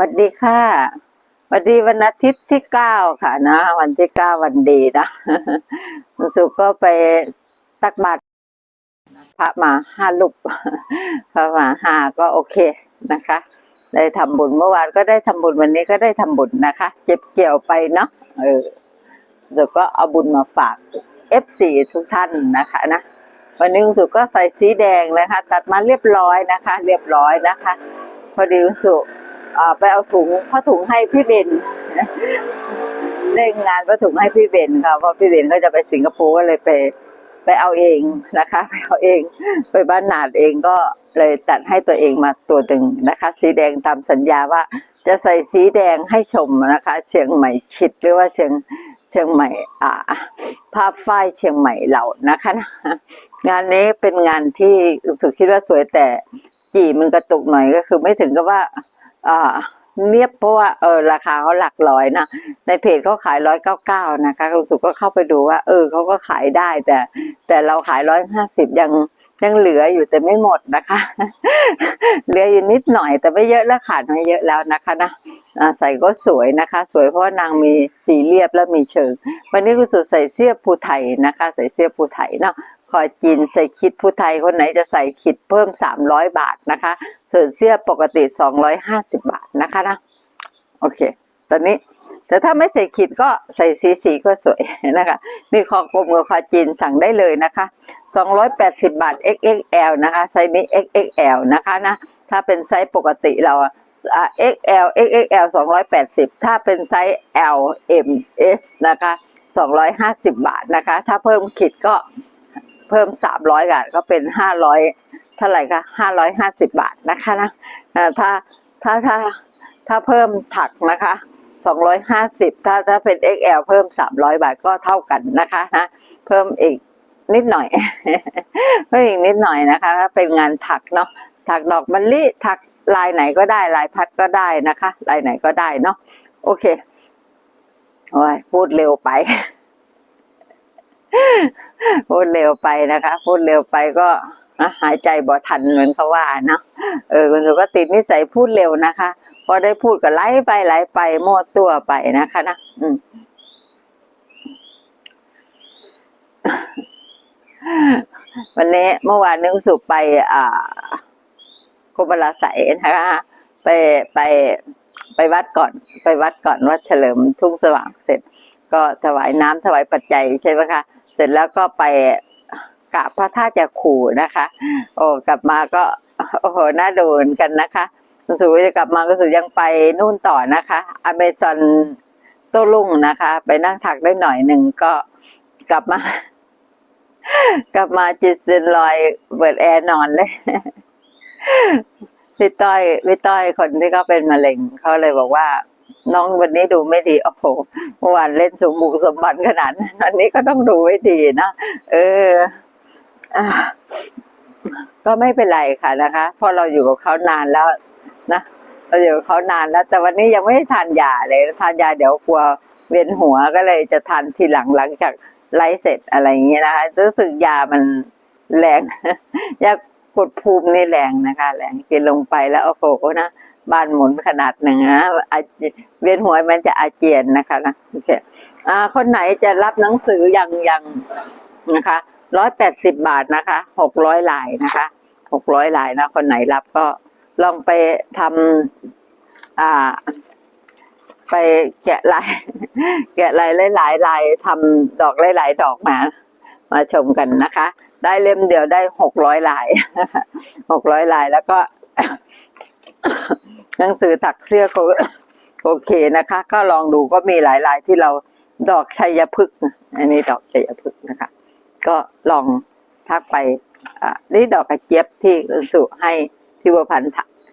สวัสดีค่ะสวัสดีวันอาทิตย์ที่เก้าค่ะนะ วันที่เก้าวันดีนะวันศุก็ไปตักบาตรพระมาห้าลูกพระมาห้าก็โอเคนะคะ ได้ทำบุญเมื่อวานก็ได้ทำบุญวันนี้ก็ได้ทำบุญนะคะเจ็บเกี่ยวไปเนาะเออเดี๋ยวก็เอาบุญมาฝาก F4 ทุกท่านนะคะนะวันนี้คุณสุก็ใส่สีแดงนะคะ ตัดมาเรียบร้อยนะคะ เรียบร้อยนะคะ พอดีคุณสุ ไปเอาถุงผ้าถุงให้พี่เบนเล่นงานผ้าถุงให้พี่เบนค่ะเพราะพี่เบนก็จะไปสิงคโปร์ก็เลยไปไปเอาเองนะคะไปเอาเอง ไปบ้านนาดเองก็เลยตัดให้ตัวเองมาตัวหนึ่งนะคะ สีแดงตามสัญญาว่า จะใส่สีแดงให้ชมนะคะ เชียงใหม่ชิดหรือว่าเชียงเชียงใหม่อ่าภาพฝ้ายเชียงใหม่เหล่านะคะ งานนี้เป็นงานที่สึกคิดว่าสวยแต่จีมันกระตุกหน่อยก็คือไม่ถึงกับว่า อ่าเนียบเพราะว่าเออราคาเขาหลักร้อยนะในเพจเขาขายร้อยเก้าเก้านะคะคุณสุก็เข้าไปดูว่า เออเขาก็ขายได้ แต่ แต่เราขายร้อยห้าสิบยังยังเหลืออยู่แต่ไม่หมดนะคะ เหลืออยู่นิดหน่อย แต่ไม่เยอะแล้วขาดไม่เยอะแล้วนะคะนะใส่ก็สวยนะคะ สวยเพราะานางมีสีเรียบและมีเชิง วันนี้คุณสุใส่เสื้อภูไทยนะคะ ใส่เสื้อภูไทยเนาะ คอยจีนใส่คิดภูไทยคนไหนจะใส่คิดเพิ่มสามร้อยบาทนะคะ ส่วนเสื้อปกติสองร้อยห้าสิบาทนะคะนะโอเค ตอนนี้แต่ถ้าไม่ใส่ขีดก็ใส่สีสีก็สวยนะคะมีคอกลมกับคอจีนสั่งได้เลยนะคะ 280 บาท XXL นะคะไซส์นี้ XXL นะคะนะถ้าเป็นไซส์ปกติเราอะ XL XXL 280 ถ้าเป็นไซส์ L M S นะคะ 250 บาทนะคะ ถ้าเพิ่มขีดก็ เพิ่ม300บาทก็เป็น500เท่าไหร่คะ550บาทนะคะนะอ่ถ้าถ้าถ้าถ้าเพิ่มถักนะคะ250ถ้าถ้าเป็น XL เพิ่ม300บาทก็เท่ากันนะคะนะเพิ่มอีกนิดหน่อยเพิ่มอีกนิดหน่อยนะคะถ้าเป็นงานถักเนาะถักดอกมะลิถักลายไหนก็ได้ลายพัดก็ได้นะคะ ลายไหนก็ได้เนาะโอเคโอ้ยพูดเร็วไป พูดเร็วไปนะคะ พูดเร็วไปก็หายใจบ่ทันเหมือนเขาว่าเนาะเออคุณสุก็ติดนิสัยพูดเร็วนะคะ พอได้พูดก็ไล่ไปไล่ไปมั่ตัวไปนะคะนะอืมวันนี้เมื่อวานนึกสุไป อ่ากรมลาใสนะคะ ไปไปไปวัดก่อน ไปวัดก่อนวัดเฉลิมทุ่งสว่างเสร็จ ก็ถวายน้ำถวายปัจจัยใช่ไหมคะ เสร็จแล้วก็ไปกราพระธาตุยาคูนะคะ โอ้กลับมาก็โอ้โหน่าดูนกันนะคะคุณสุจะกลับมาก็สุยังไปนู่นต่อนะคะอเมซอนโต้รุ่งนะคะ ไปนั่งถักได้หน่อยหนึ่งก็กลับมา กลับมาจิตเซนลอยเปิดแอร์นอนเลยพี่ต้อยพี่ต้อยคนที่เขาเป็นมะเร็งเขาเลยบอกว่า น้องวันนี้ดูไม่ดีโอ้โหเมื่อวานเล่นสมบุกสมบันขนาดนั้นวันนี้ก็ต้องดูให้ดีนะเอออก็ไม่เป็นไรค่ะนะคะเพราะเราอยู่กับเขานานแล้วนะเราอยู่กับเขานานแล้ว แต่วันนี้ยังไม่ได้ทานยาเลยทานยาเดี๋ยวกลัวเวียนหัวก็เลยจะทานทีหลังหลังจากไลฟ์เสร็จอะไรอย่างเงี้ยนะคะรู้สึกยามันแรงยากดภูมินี่แรงนะคะ แรงกินลงไปแล้วโอ้โหนะ บ้านหมุนขนาดหนึ่งนะเจียนเวียนหัวมันจะอาเจียนนะคะนะโอเคอ่าคนไหนจะรับหนังสือยังยังนะคะร้อยแปดสิบบาทนะคะหกร้อยลายนะคะหกร้อยลายนะ คนไหนรับก็ลองไปทำอ่า ไปแกะลาย แกะลายหลายลายทำดอกหลายๆดอกมา มาชมกันนะคะ ได้เล่มเดียวได้หกร้อยลายหกร้อยลายแล้วก็ หนังสือถักเสื้อก็โอเคนะคะ ก็ลองดูก็มีหลายลายที่เราดอกชัยพฤกษ์อันนี้ดอกชัยพฤกษ์นะคะ ก็ลองทักไปอ่านี่ดอกกระเจี๊ยบที่สุให้ที่บัวพันธ์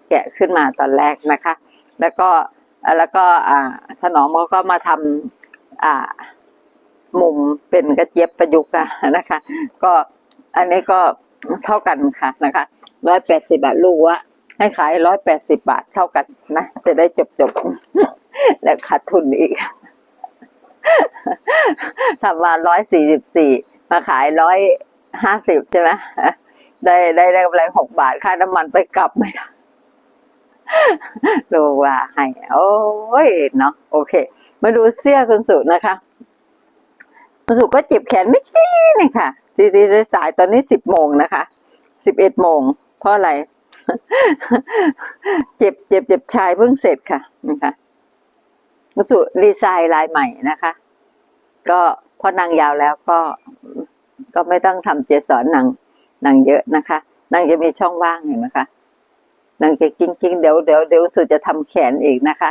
แกะขึ้นมาตอนแรกนะคะ แล้วก็แล้วก็ถนอมเขาก็มาทำมุมเป็นกระเจี๊ยบประยุกต์นะคะ ก็อันนี้ก็เท่ากันค่ะนะคะร้อยแปดสิบาทลูกว่า ให้ขายร้อยแปดสิบาทเท่ากันนะจะได้จบจบๆแล้วขาดทุนอีกทำมาร้อยสี่สิบสี่มาขายร้อยห้าสิบใช่ไหมได้ได้ได้กำไรหกบาทค่าน้ำมันไปกลับไม่ได้ลูว่าให้โอ้ยเนาะโอเค มาดูเสื้อคุณสุนะคะ คุณสุก็เจ็บแขนไม่กี้นี่ค่ะทีทีสายตอนนี้สิบโมงนะคะสิบเอ็ดโมงเพราะอะไร เจ็บเจ็บเจ็บชายเพิ่งเสร็จค่ะนะคะคุณสุดีไซน์ลายใหม่นะคะ ก็พอนางยาวแล้วก็ก็ไม่ต้องทำเจสอนนางนางเยอะนะคะนางจะมีช่องว่างเห็นไหมคะนางจะกิ้งกิ้งๆเดี๋ยวเดี๋ยวเดี๋ยวสุดจะทำแขนอีกนะคะ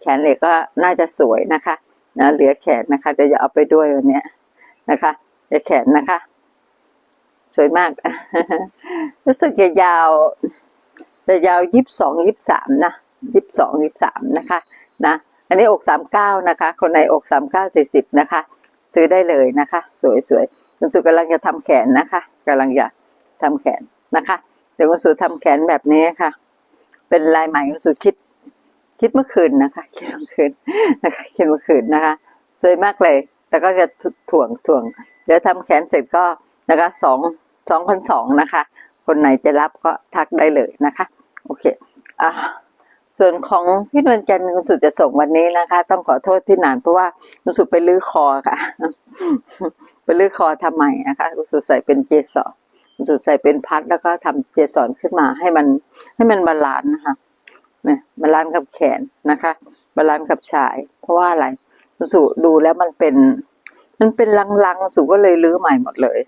แขนเหล็กก็น่าจะสวยนะคะนะเหลือแขนนะคะเดี๋ยวจะเอาไปด้วยวันนี้นะคะเดี๋ยวแขนนะคะ สวยมาก รู้สึกจะยาว จะยาวยี่สิบสองยี่สิบสามนะยี่สิบสองยี่สิบสามนะคะนะอันนี้อกสามเก้านะคะ คนในอกสามเก้าสี่สิบนะคะ ซื้อได้เลยนะคะ สวยสวยคุณสุกำลังจะทำแขนนะคะกำลังจะทำแขนนะคะเดี๋ยวคุณสุทำแขนแบบนี้ค่ะ เป็นลายใหม่คุณสุคิด คิดเมื่อคืนนะคะคิดเมื่อคืนนะคะคิดเมื่อคืนนะคะ สวยมากเลย แล้วก็จะถ่วงถ่วงเดี๋ยวทำแขนเสร็จก็นะคะสองสองพันสองนะคะ คนไหนจะรับก็ทักได้เลยนะคะ โอเคอ่าส่วนของพี่นวลจันทร์คุณสุจะส่งวันนี้นะคะ ต้องขอโทษที่นานเพราะว่าคุณสุไปลื้อคอค่ะ ไปลื้อคอทำใหม่นะคะคุณสุใส่เป็นเจสอนคุณสุใส่เป็นพัดแล้วก็ทำเจสอนขึ้นมาให้มันให้มันบาลานซ์นะคะเนี่ยบาลานซ์กับแขนนะคะบาลานซ์กับชาย เพราะว่าอะไรคุณสุดูแล้วมันเป็น มันเป็นลังๆสุก็เลยลื้อใหม่หมดเลย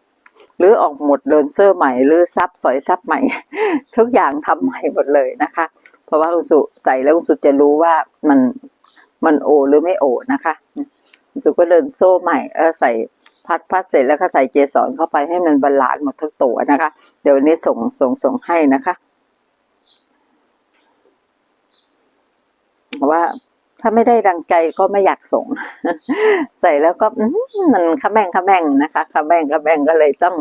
ลื้อออกหมดเดินเซอร์ใหม่ลื้อซับสอยซับใหม่ ทุกอย่างทำใหม่หมดเลยนะคะ เพราะว่าคุณสุใส่แล้วคุณสุจะรู้ว่ามันมันโอหรือไม่โอนะคะคุณสุก็เดินโซ่ใหม่เออใส่พัดพัดเสร็จแล้วก็ใส่เจสอนเข้าไปให้มันบาลานซ์หมดทั้งตัวนะคะ เดี๋ยววันนี้ส่งส่งส่งให้นะคะเพราะว่า ถ้าไม่ได้ดังใจก็ไม่อยากส่ง ใส่แล้วก็มันขะแม่งขะแม่งนะคะขะแม่งขะแม่งก็เลยต้อง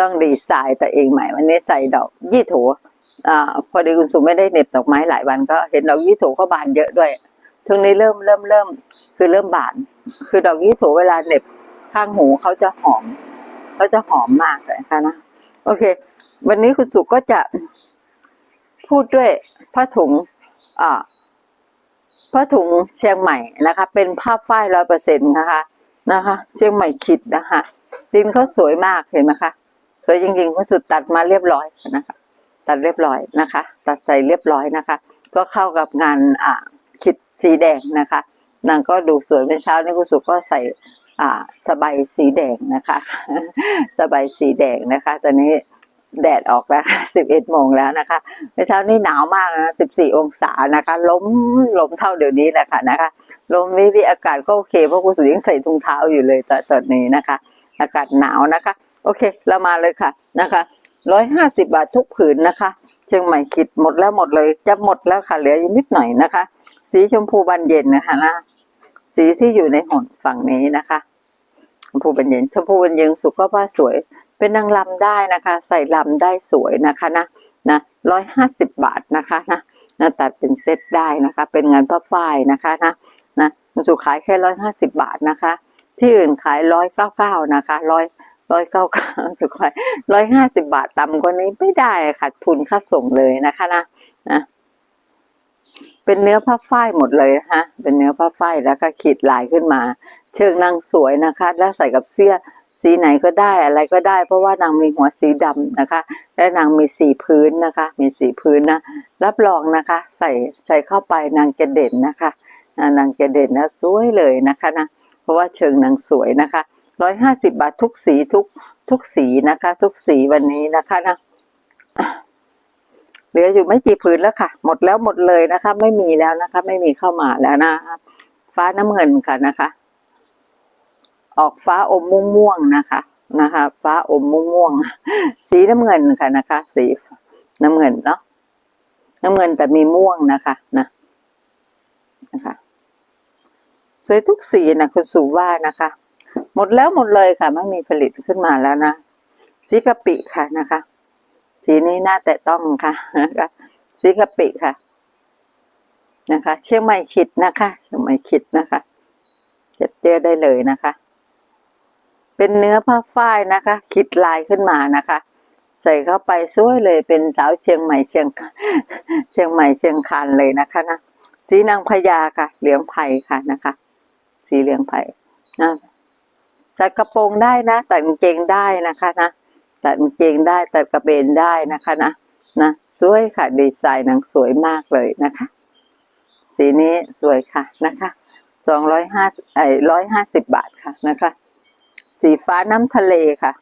ต้องดีไซน์ตัวเองใหม่ วันนี้ใส่ดอกยี่โถอ่าพอดีคุณสุไม่ได้เน็บดอกไม้หลายวันก็เห็นดอกยี่โถก็บานเยอะด้วยช่วงนี้เริ่มเริ่มเริ่มคือเริ่มบาน คือดอกยี่โถเวลาเน็บข้างหูเขาจะหอมเขาจะหอมมากเลยนะคะนะโอเค วันนี้คุณสุก็จะพูดด้วยผ้าถุงอ่า ผ้าถุงเชียงใหม่นะคะ เป็นผ้าฝ้ายร้อยเปอร์เซ็นต์นะคะนะคะ เชียงใหม่ขิดนะคะดินเขาสวยมากเห็นไหมคะสวยจริงๆคุณสุตัดมาเรียบร้อยนะคะ ตัดเรียบร้อยนะคะ ตัดใส่เรียบร้อยนะคะ ก็เข้ากับงานอ่าคิดสีแดงนะคะนางก็ดูสวยเมื่อเช้านี้คุณสุก็ใส่อ่าสบายสีแดงนะคะ สบายสีแดงนะคะ ตอนนี้ แดดออกแล้วค่ะสิบเอ็ดโมงแล้วนะคะเมื่อเช้านี้หนาวมากนะสิบสี่องศานะคะ ล้มล้มเท่าเดี๋ยวนี้แหละค่ะนะคะ ลมนี้ที่อากาศก็โอเค เพราะคุณสุยังใส่ถุงเท้าอยู่เลยตอนตอนนี้นะคะ อากาศหนาวนะคะ โอเค เรามาเลยค่ะนะคะร้อยห้าสิบาททุกผืนนะคะ เชียงใหม่คิดหมดแล้วหมดเลย จะหมดแล้วค่ะ เหลืออนิดหน่อยนะคะ สีชมพูบานเย็นนะคะนะ สีที่อยู่ในหนฝั่งนี้นะคะชมพูบานเย็นชมพูบานเย็นสุก็ว่าสวย เป็นนางลำได้นะคะ ใส่ลำได้สวยนะคะนะนะร้อยห้าสิบบาทนะคะนะนะตัดเป็นเซตได้นะคะ เป็นงานผ้าฝ้ายนะคะนะนะมันสุขายแค่ร้อยห้าสิบบาทนะคะ ที่อื่นขายร้อยเก้าเก้านะคะร้อยร้อยเก้าเก้าสุขายร้อยห้าสิบาทต่ำกว่านี้ไม่ได้ขาดทุนค่าส่งเลยนะคะนะนะเป็นเนื้อผ้าฝ้ายหมดเลยนะคะเป็นเนื้อผ้าฝ้ายแล้วก็ขีดลายขึ้นมา เชิงนางสวยนะคะ แล้วใส่กับเสื้อ สีไหนก็ได้อะไรก็ได้ เพราะว่านางมีหัวสีดำนะคะ และนางมีสีพื้นนะคะ มีสีพื้นนะ รับรองนะคะ ใส่ใส่เข้าไปนางจะเด่นนะคะนางจะเด่นนะสวยเลยนะคะนะเพราะว่าเชิงนางสวยนะคะร้อยห้าสิบาททุกสีทุกทุกสีนะคะ ทุกสีวันนี้นะคะนะเหลืออยู่ไม่กี่ผืนแล้วค่ะ หมดแล้วหมดเลยนะคะ ไม่มีแล้วนะคะ ไม่มีเข้ามาแล้วนะฟ้าน้ำเงินค่ะนะคะ ออกฟ้าอมม่วงๆนะคะนะคะ ฟ้าอมม่วงๆสีน้ำเงินค่ะนะคะ สีน้ำเงินเนาะน้ำเงินแต่มีม่วงนะคะนะนะคะ สวยทุกสีนะคุณสุว่านะคะ หมดแล้วหมดเลยค่ะไม่มีผลิตขึ้นมาแล้วนะสีกะปิค่ะนะคะ สีนี้น่าแต่ต้องค่ะนะคะสีกะปิค่ะ นะคะ เชียงใหม่ขิดนะคะ เชียงใหม่ขิดนะคะจะเจอได้เลยนะคะ เป็นเนื้อผ้าฝ้ายนะคะ คิดลายขึ้นมานะคะ ใส่เข้าไปสวยเลยเป็นสาวเชียงใหม่เชียงเชียงใหม่เชียงคานเลยนะคะนะสีนางพญาค่ะ เหลืองไผ่ค่ะนะคะ สีเหลืองไผ่นะตัดกระโปรงได้นะตัดกางเกงได้นะคะนะตัดกางเกงได้ตัดกระเบนได้นะคะนะนะสวยค่ะดีไซน์หนังสวยมากเลยนะคะ สีนี้สวยค่ะนะคะสองร้อยห้าไอ้ร้อยห้าสิบบาทค่ะนะคะ สีฟ้าน้ำทะเลค่ะ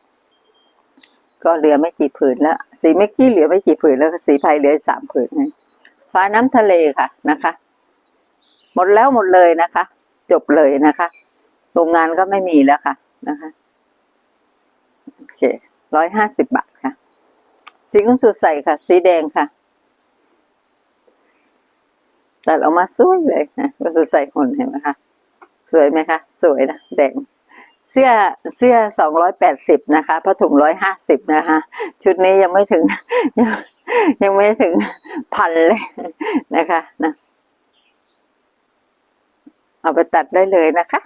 ก็เหลือไม่กี่ผืนแล้ว สีเมกกี้เหลือไม่กี่ผืนแล้ว สีไพเหลือสามผืนเองฟ้าน้ำทะเลค่ะนะคะ หมดแล้วหมดเลยนะคะ จบเลยนะคะ โรงงานก็ไม่มีแล้วค่ะนะคะโอเคร้อยห้าสิบบาทค่ะ สีกุ้งสุดใสค่ะ สีแดงค่ะตัดออกมาสวยเลยนะก็สุดใสหุ่นเห็นไหมคะสวยไหมคะ สวยนะแดง เสื้อเสื้อสองร้อยแปดสิบนะคะผ้าถุงร้อยห้าสิบนะคะ ชุดนี้ยังไม่ถึงยังยังไม่ถึงพันเลยนะคะนะเอาไปตัดได้เลยนะคะ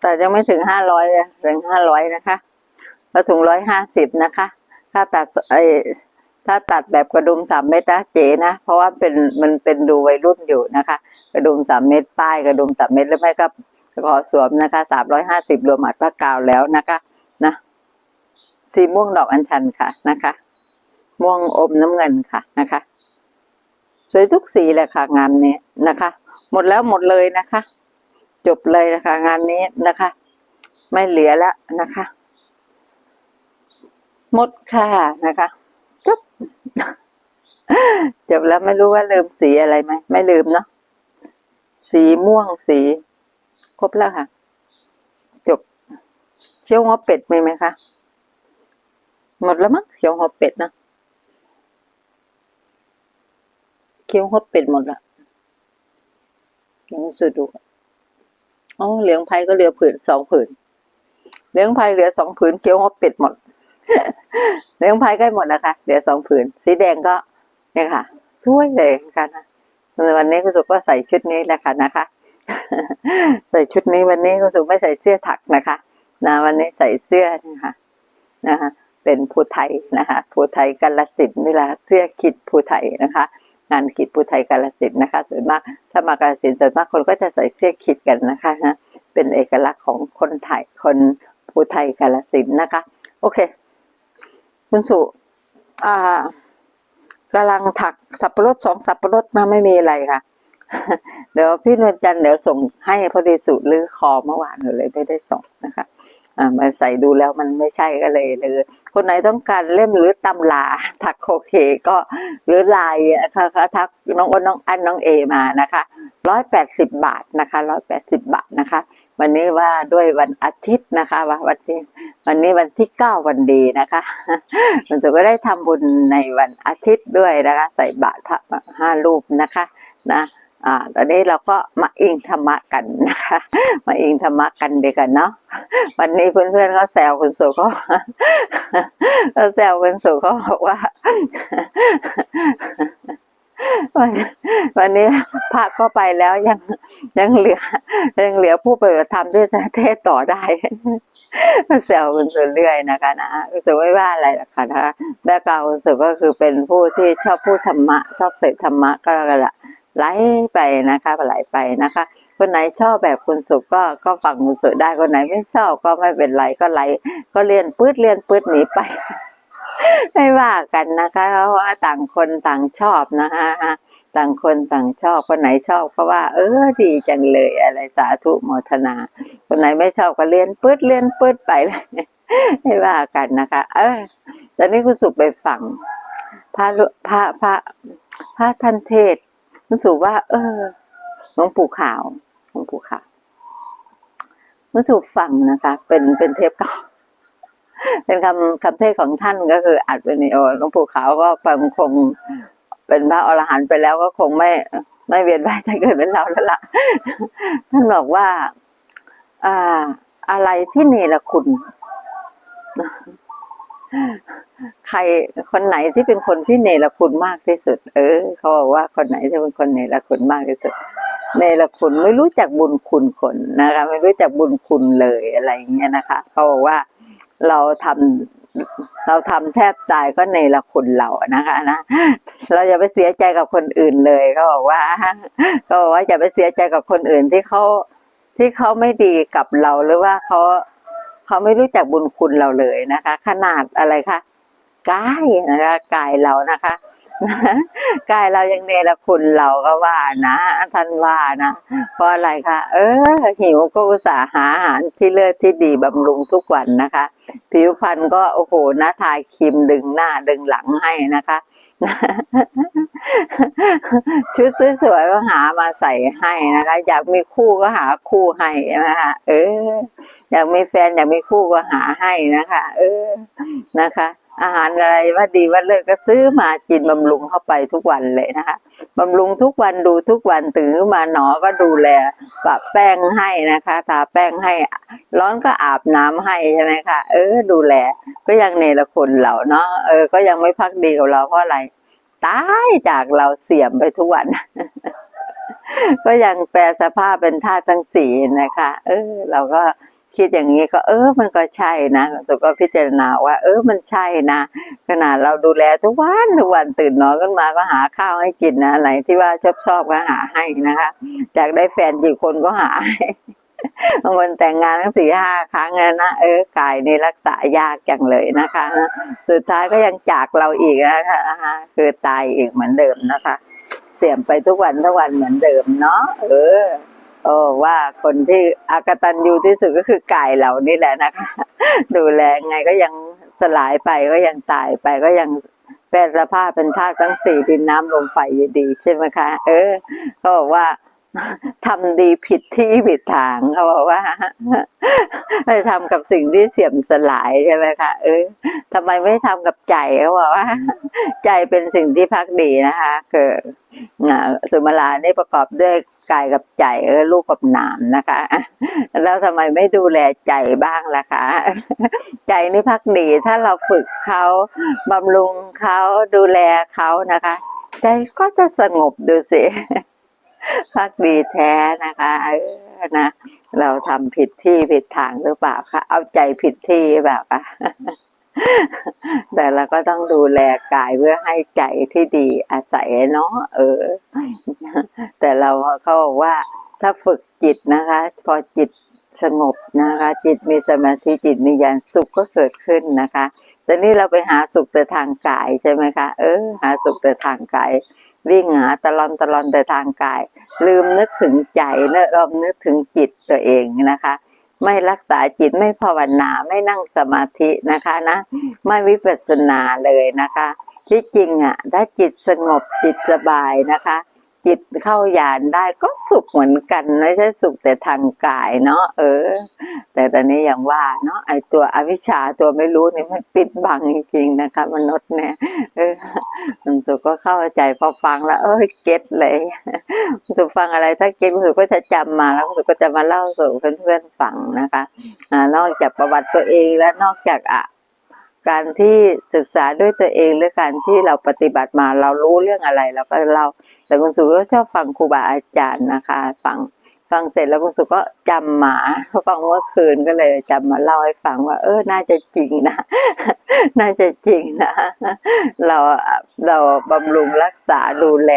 แต่ยังไม่ถึงห้าร้อยถึงห้าร้อยนะคะแล้วถุงร้อยห้าสิบนะคะ ถ้าตัดไอถ้าตัดแบบกระดุมสามเม็ดนะเจ๋นะ เพราะว่าเป็นมันเป็นดูวัยรุ่นอยู่นะคะ กระดุมสามเม็ดป้ายกระดุมสามเม็ดหรือไม่ก็ ขอสวมนะคะสามร้อยห้าสิบรวมหมัดผ้ากาวแล้วนะคะนะสีม่วงดอกอัญชันค่ะนะคะ ม่วงอมน้ำเงินค่ะนะคะ สวยทุกสีเลยค่ะ งานนี้นะคะ หมดแล้วหมดเลยนะคะ จบเลยนะคะ งานนี้นะคะ ไม่เหลือแล้วนะคะ หมดค่ะนะคะจบจบแล้วไม่รู้ว่าลืมสีอะไรไหมไม่ลืมเนาะสีม่วงสี ครบแล้วค่ะ จบเชียวหัวเป็ดไหมไหมคะหมดแล้วมั้งเชียวหัวเป็ดนะเคี้ยวหัวเป็ดหมดละลองสูดดูอ๋อเหลืองไผ่ก็เหลือผืนสองผืนเหลืองไผ่เหลือสองผืนเคี้ยวหัวเป็ดหมดเหลืองไผ่ใกล้หมดแล้วค่ะเหลือสองผืน สีแดงก็เนี่ยค่ะสวยเลยค่ะนะวันนี้คุณสุก็ใส่ชุดนี้แหละค่ะนะคะ ใส่ชุดนี้วันนี้คุณสุไม่ใส่เสื้อถักนะคะ นะวันนี้ใส่เสื้อนะคะนะคะ เป็นภูไทยนะคะภูไทยกาลสินธุ์เวลาเสื้อคิดภูไทยนะคะ งานคิดภูไทยกาลสินธุ์นะคะส่วนมากถ้ามากาลสินธุ์ส่วนมากคนก็จะใส่เสื้อคิดกันนะคะนะเป็นเอกลักษณ์ของคนไทยคนภูไทยกาลสินธุ์นะคะ โอเค คุณสุอ่ากำลังถักสับปะรดสองสับปะรดมาไม่มีอะไรค่ะ เดี๋ยวพี่นวลจันเดี๋ยวส่งให้พอดีสุหรือคอเมื่อวานหนูเลยไม่ได้ส่งนะคะอ่ามาใส่ดูแล้วมันไม่ใช่ก็เลยหรือคนไหนต้องการเล่มหรือตำลาถักโคเคก็หรือลายนะคะทักน้องอ้นน้องอันน้องเอมานะคะร้อยแปดสิบบาทนะคะร้อยแปดสิบบาทนะคะ วันนี้ว่าด้วยวันอาทิตย์นะคะว่าวันที่วันนี้วันที่เก้าวันดีนะคะมันจะก็ได้ทำบุญในวันอาทิตย์ด้วยนะคะ ใส่บาตรพระห้ารูปนะคะ นะ อ่า ตอนนี้เราก็มาอิงธรรมะกันนะคะ มาอิงธรรมะกันดีกันเนาะ วันนี้เพื่อนๆเขาแซวคุณสุเขาเขาแซวคุณสุเขาบอกว่า วันวันนี้พระก็ไปแล้วยังยังเหลือยังเหลือผู้ปฏิบัติธรรมที่จะเทศต่อได้ก็แซวคุณสุเรื่อยนะคะนะคุณสุไม่ว่าอะไรหรอกค่ะนะคะแม่กาวคุณสุก็คือเป็นผู้ที่ชอบพูดธรรมะ ชอบเสพธรรมะก็แล้วกันละ ไหลไปนะคะไหลไปนะคะ คนไหนชอบแบบคุณสุก็ก็ฟังคุณสุได้คนไหนไม่ชอบก็ไม่เป็นไรก็ไหล ก็เรียนปื๊ดเรียนปื๊ดหนีไปไม่ว่ากันนะคะเพราะว่าต่างคนต่างชอบนะคะต่างคนต่างชอบคนไหนชอบก็ว่า เออดีจังเลยอะไรสาธุโมทนา คนไหนไม่ชอบก็เรียนปืดเรียนปืดไปเลยไม่ว่ากันนะคะ เออตอนนี้คุณสุไปฟังพระพระพระพระท่านเทศ น์คุณสุว่า เออหลวงปู่ขาวหลวงปู่ขาวคุณสุฟังนะคะ เป็นเป็นเทปเก่าเป็นคำคำเทศของท่านก็คืออัดวิดีโอหลวงปู่ขาวก็ฟังคงเป็นพระอรหันต์ไปแล้วก็คงไม่ไม่เวียนว่ายตายเกิดเป็นเราแล้วล่ะท่านบอกว่า อ่า อะไรที่เนรคุณ ใครคนไหนที่เป็นคนที่เนรคุณมากที่สุด เออ เขาบอกว่าคนไหนที่เป็นคนเนรคุณมากที่สุด เนรคุณไม่รู้จักบุญคุณคนนะคะ ไม่รู้จักบุญคุณเลยอะไรอย่างเงี้ยนะคะ เขาบอกว่าเราทเราทำแทบตายก็ในละคุณเรานะคะนะเราอย่าไปเสียใจกับคนอื่นเลยเขาบอกว่าเขาบอกว่าอย่าไปเสียใจกับคนอื่นที่เขาที่เขาไม่ดีกับเราหรือว่าเขา เขาไม่รู้จักบุญคุณเราเลยนะคะ ขนาดอะไรคะกายนะคะกายเรานะคะกายเรายังเนรคุณเราก็ว่านะท่านว่านะเพราะอะไรคะเออ หิวก็อุตส่าห์หาอาหารที่เลือดที่ดีบำรุงทุกวันนะคะ ผิวพรรณก็โอ้โหนะทายครีมดึงหน้าดึงหลังให้นะคะ ชุดสวยๆก็หามาใส่ให้นะคะ อยากมีคู่ก็หาคู่ให้นะคะเออ อยากมีแฟนอยากมีคู่ก็หาให้นะคะ เออนะคะ อาหารอะไรว่าดีว่าเลิศก็ซื้อมากินบำรุงเข้าไปทุกวันเลยนะคะบำรุงทุกวันดูทุกวันตื่นมาหนอก็ดูแลปะแป้งให้นะคะทาแป้งให้ร้อนก็อาบน้ำให้ใช่ไหมคะเออดูแล ก็ยังเนรคุณเราเนาะเออ ก็ยังไม่พักดีกับเราเพราะอะไรตายจากเราเสื่อมไปทุกวัน ก็ยังแปลสภาพเป็นธาตุทั้งสี่นะคะ เออ เราก็ คิดอย่างนี้ก็เออ มันก็ใช่นะสุก็พิจารณาว่า เออมันใช่นะขนาดเราดูแลทุกวันทุกวันตื่นนอนขึ้นมาก็หาข้าวให้กินนะอะไรที่ว่าชอบชอบก็หาให้นะคะจากได้แฟนกี่คนก็หาบางคนแต่งงานทั้งสี่ห้าครั้งแล้วนะเออกายนี่รักษายากจังเลยนะคะ สุดท้ายก็ยังจากเราอีกนะคะคือตายอีกเหมือนเดิมนะคะ เสี่ยมไปทุกวันทุกวันเหมือนเดิมเนาะเออ โอ้ว่าคนที่อากตันยูที่สุดก็คือไกายเรานี่แหละนะคะดูแลไงก็ยังสลายไปก็ยังตายไปก็ยังแปรสภาพเป็นธาตุทั้งสี่ดินน้ำลมไฟอยู่ดี ใช่ไหมคะ เออก็บอกว่าทำดีผิดที่ผิดทางเขาบอกว่าไปทำกับสิ่งที่เสื่อมสลายใช่ไหมคะเออทำไมไม่ทำกับใจเขาบอกว่า ใจเป็นสิ่งที่พักดีนะคะคืออ่าสุมาลานี่ประกอบด้วย กายกับใจเออลูกกับนามนะคะ แล้วทำไมไม่ดูแลใจบ้างล่ะคะ ใจนี่พักดีถ้าเราฝึกเขาบำรุงเขาดูแลเขานะคะ ใจก็จะสงบดูสิพักดีแท้นะคะเออนะเราทำผิดที่ผิดทางหรือเปล่าคะเอาใจผิดที่หรือเปล่าคะ แต่เราก็ต้องดูแลกายเพื่อให้ใจที่ดีอาศัยเนาะเออ แต่เราเขาบอกว่าถ้าฝึกจิตนะคะ พอจิตสงบนะคะ จิตมีสมาธิจิตมีญาณสุขก็เกิดขึ้นนะคะแต่นี่เราไปหาสุขแต่ทางกายใช่ไหมคะเออ หาสุขแต่ทางกายวิ่งหาตลอนตลอนแต่ทางกาย ลืมนึกถึงใจนะลืมนึกถึงจิตตัวเองนะคะ ไม่รักษาจิตไม่ภาวนาไม่นั่งสมาธินะคะนะ ไม่วิปัสสนาเลยนะคะ ที่จริงอะถ้าจิตสงบจิตสบายนะคะ จิตเข้าญาณได้ก็สุขเหมือนกันไม่ใช่สุขแต่ทางกายเนาะเออ แต่ตอนนี้อย่างว่าเนาะไอตัวอวิชชาตัวไม่รู้นี่มันปิดบังจริงๆนะคะมนุษย์เนี่ยเออคุณสุก็เข้าใจพอฟังแล้ว เออเก็ตเลยคุณสุฟังอะไรถ้าเก็ตคุณสุก็จะจำมาแล้วคุณสุก็จะมาเล่าสู่เพื่อนๆฟังนะคะอ่านอกจากประวัติตัวเองและนอกจากอะการที่ศึกษาด้วยตัวเองหรือการที่เราปฏิบัติมาเรารู้เรื่องอะไรเราก็เล่า แต่คุณสุก็ชอบฟังครูบาอาจารย์นะคะ ฟังฟังเสร็จแล้วคุณสุก็จำมาฟังเมื่อคืนก็เลยจำมาเล่าให้ฟังว่า เออ น่าจะจริงนะ น่าจะจริงนะ เราเราบำรุงรักษาดูแล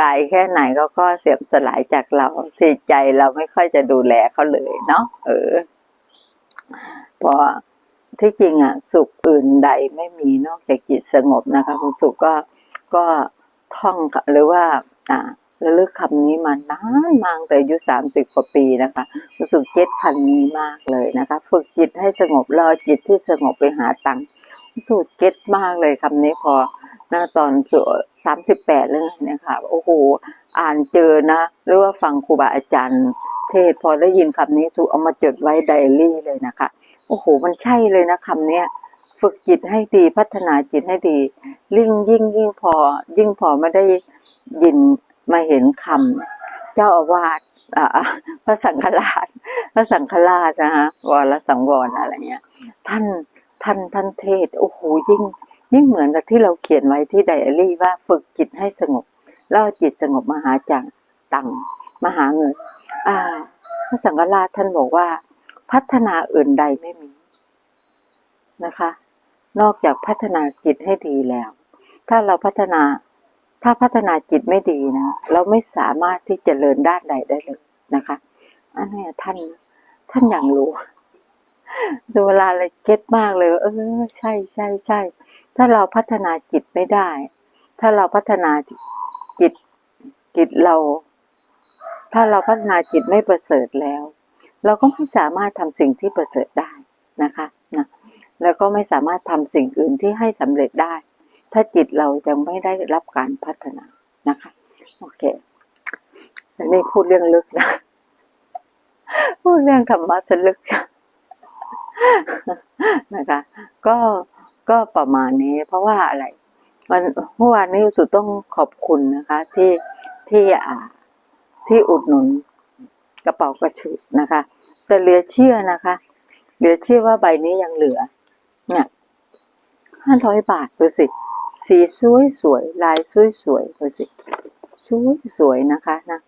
กายแค่ไหนก็ก็เสื่อมสลายจากเราที่ใจเราไม่ค่อยจะดูแลเขาเลยเนาะเออเพราะที่จริงอะ สุขอื่นใดไม่มีนอกจากจิตสงบนะคะคุณสุขก็ก็ ท่องหรือว่าอ่าระลึกคำนี้มานานมากแต่อายุสามสิบกว่าปีนะคะ รู้สึกเก็ตคำนี้มากเลยนะคะ ฝึกจิตให้สงบรอจิตที่สงบไปหาตังค์สูตรเก็ตมากเลยคำนี้พอหน้าตอนสสามสิบแปดแล้วเนี่ยค่ะโอ้โหอ่านเจอนะ หรือว่าฟังครูบาอาจารย์ เทศพอได้ยินคำนี้สุเอามาจดไว้ไดอารี่เลยนะคะ โอ้โห มันใช่เลยนะคำเนี้ย ฝึกจิตให้ดีพัฒนาจิตให้ดียิ่งยิ่งยิ่งพอ ยิ่งพอไม่ได้ยินมาเห็นคำเจ้าอาวาสอ่าพระสังฆราชพระสังฆราชนะฮะวรสังวรอะไรเงี้ย ท่านท่านท่านเทศโอ้โหยิ่ง ยิ่งเหมือนกับที่เราเขียนไว้ที่ไดอารี่ว่าฝึกจิตให้สงบแล้วเอจิตสงบมาหาจังตังมาหาเงินอ่าพระสังฆราชท่านบอกว่า พัฒนาอื่นใดไม่มีนะคะ นอกจากพัฒนาจิตให้ดีแล้ว ถ้าเราพัฒนา ถ้าพัฒนาจิตไม่ดีนะ เราไม่สามารถที่จะเจริญด้านใดได้เลยนะคะ อันนี้ท่าน ท่านอย่างรู้ดูเวลาเลยเก็ตมากเลย เออ ใช่ใช่ใช่ ถ้าเราพัฒนาจิตไม่ได้ ถ้าเราพัฒนาจิต จิตเรา ถ้าเราพัฒนาจิตไม่ประเสริฐแล้ว เราก็ไม่สามารถทำสิ่งที่ประเสริฐได้นะคะนะ แล้วก็ไม่สามารถทำสิ่งอื่นที่ให้สำเร็จได้ ถ้าจิตเรายังไม่ได้รับการพัฒนานะคะโอเคอันนี้พูดเรื่องลึกนะพูดเรื่องธรรมะจะลึกนะคะ ก็ก็ประมาณนี้ เพราะว่าอะไรมันเมื่อวานนี้สุดต้องขอบคุณนะคะ ที่ที่อ่าที่อุดหนุนกระเป๋ากระชุนะคะ แต่เหลือเชื่อนะคะ เหลือเชื่อว่าใบนี้ยังเหลือ เนี่ยห้าร้อยบาทดูสิ สีสวยสวยลายสวยสวยดูสิ สวยสวยนะคะนะ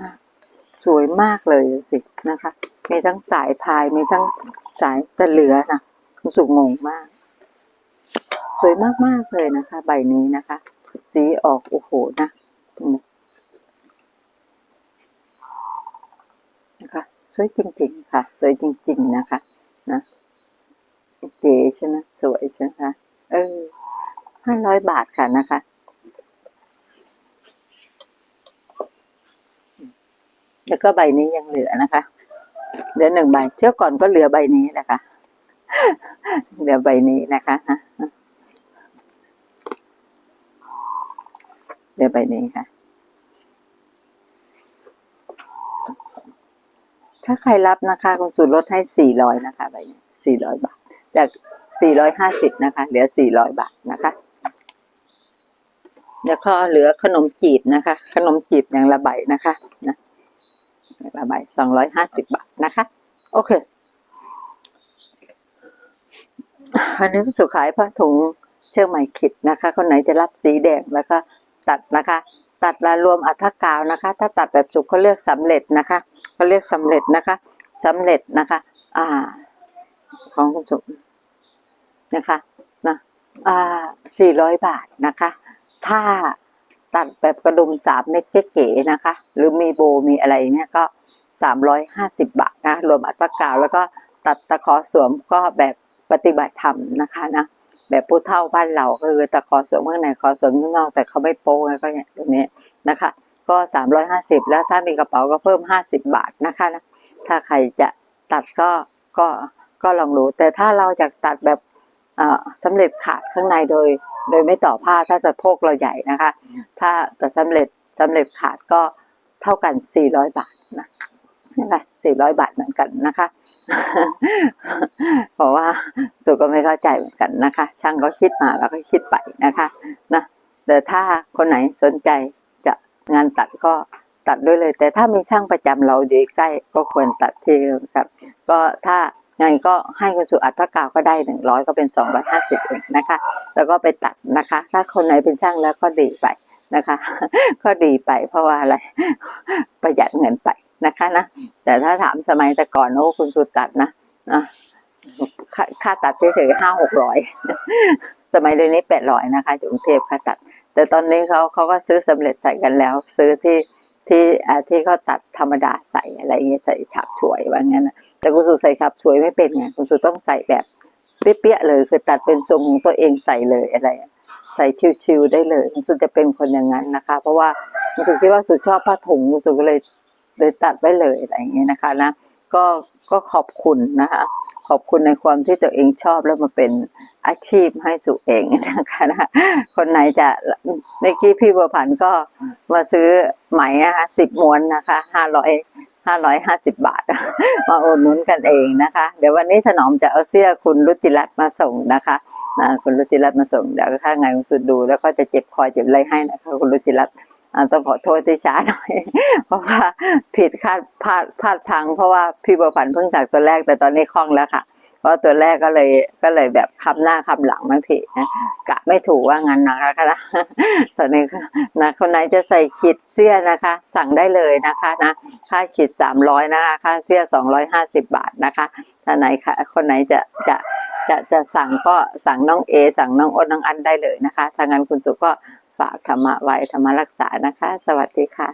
อะสวยมากเลยดูสินะคะ มีทั้งสายพาย มีทั้งสายตะเหลือนะรู้สึกงงมาก สวยมาก ๆ เลยนะคะ ใบนี้นะคะ สีออก โอ้โหนะนะคะ สวยจริง ๆ ค่ะ สวยจริง ๆ นะคะ นะ เก๋ใช่ไหมสวยใช่ไหมคะเออห้าร้อยบาทค่ะนะคะ แล้วก็ใบนี้ยังเหลือนะคะ เหลือหนึ่งใบ เที่ยวก่อนก็เหลือใบนี้นะคะ เหลือใบนี้นะคะเหลือใบนี้ค่ะ ถ้าใครรับนะคะคุณสุดลดให้สี่ร้อยนะคะใบนี้สี่ร้อยบาท จากสี่ร้อยห้าสิบนะคะ เหลือสี่ร้อยบาทนะคะแล้วก็เหลือขนมจีบนะคะ ขนมจีบอย่างละใบนะคะนะละใบสองร้อยห้าสิบบาทนะคะ โอเคอันนี้ก็สุขายผ้าถุงเชือกไหมขิดนะคะ คนไหนจะรับสีแดงแล้วก็ตัดนะคะ ตัดละรวมอัฐกาวนะคะ ถ้าตัดแบบสุกเขาเรียกสำเร็จนะคะเขาเรียกสำเร็จนะคะสำเร็จนะคะ อ่า ของคุณสุ นะคะนะอ่าสี่ร้อยบาทนะคะ ถ้าตัดแบบกระดุมสามเม็ดเก๋ๆนะคะ หรือมีโบมีอะไรเนี่ยก็สามร้อยห้าสิบบาทนะรวมอัตรากาวแล้วก็ตัดตะขอสวมก็แบบปฏิบัติธรรมนะคะนะแบบผู้เฒ่าบ้านเราก็คือตะขอสวมข้างในขอสวมข้างนอกแต่เขาไม่โป้งก็อย่างตรงนี้นะคะ ก็สามร้อยห้าสิบแล้วถ้ามีกระเป๋าก็เพิ่มห้าสิบบาทนะคะนะถ้าใครจะตัดก็ก็ก็ลองดูแต่ถ้าเราอยากตัดแบบ สำเร็จขาดข้างในโดย โดยไม่ต่อผ้าถ้าสะโพกเราใหญ่นะคะ ถ้าแต่สำเร็จสำเร็จขาดก็เท่ากัน 400 บาทนะนี่แหละ400บาทเหมือนกันนะคะเพราะว่าสุก็ไม่เข้าใจเหมือนกันนะคะ ช่างก็คิดมาแล้วก็คิดไปนะคะนะแต่ถ้าคนไหนสนใจจะงานตัดก็ตัดด้วยเลย แต่ถ้ามีช่างประจำเราอยู่ใกล้ก็ควรตัดที่เดิมครับ ก็ถ้า ไงก็ให้คุณสุอัตกาวก็ได้หนึ่งร้อยก็เป็นสองร้อยห้าสิบเองนะคะ แล้วก็ไปตัดนะคะ ถ้าคนไหนเป็นช่างแล้วก็ดีไปนะคะ ก็ดีไปเพราะว่าอะไรประหยัดเงินไปนะคะนะแต่ถ้าถามสมัยแต่ก่อนโอ้คุณสุตัดนะนะค่าตัดเฉยๆห้าหกร้อยสมัยเดี๋ยวนี้แปดร้อยนะคะจากกรุงเทพค่าตัด แต่ตอนนี้เขาเขาก็ซื้อสำเร็จใส่กันแล้ว ซื้อที่ที่อที่เขาตัดธรรมดาใส่อะไรอย่างเงี้ยใส่ฉาบฉวยว่างั้นนะ แต่คุณสุใส่ฉาบฉวยไม่เป็นไงคุณสุต้องใส่แบบเปี้ยๆเลยคือตัดเป็นทรงของตัวเองใส่เลยอะไร ใส่ชิวๆได้เลยคุณสุจะเป็นคนอย่างนั้นนะคะ เพราะว่าคุณสุคิดว่าสุชอบผ้าถุงคุณสุก็เลยเลยตัดไว้เลยอะไรอย่างเงี้ยนะคะนะก็ก็ขอบคุณนะคะขอบคุณในความที่ตัวเองชอบแล้วมาเป็นอาชีพให้สุเองนะคะนะคนไหนจะเมื่อกี้พี่บัวผันก็มาซื้อไหมนะคะสิบม้วนนะคะห้าร้อย ห้าร้อยห้าสิบบาท มาอุดหนุนกันเองนะคะ เดี๋ยววันนี้ถนอมจะเอาเสื้อคุณรุติรัตน์มาส่งนะคะนะคุณรุจิรัตน์มาส่งเดี๋ยวข้าไงคุณสุดดูแล้วก็จะเจ็บคอเจ็บไรให้นะคะคุณรุจิรัตน์ต้องขอโทษที่ช้าหน่อย เพราะว่าผิดคาดพลาดพลาดพัง เพราะว่าพี่บัวผันเพิ่งถักตัวแรกแต่ตอนนี้คล่องแล้วค่ะ เพราะตัวแรกก็เลยก็เลยแบบคำหน้าคำหลังไม่ผิดนะกะไม่ถูกว่างั้นนะคะนะตอนนี้ก็นะคนไหนจะใส่ขีดเสื้อนะคะ สั่งได้เลยนะคะนะค่าขีดสามร้อยนะคะค่าเสื้อสองร้อยห้าสิบบาทนะคะถ้าไหนค่ะคนไหนจะจะจะจะสั่งก็สั่งน้องเอ สั่งน้องอ้นน้องอันได้เลยนะคะถ้างั้นคุณสุก็ฝากธรรมะไว้ธรรมะรักษานะคะ สวัสดีค่ะ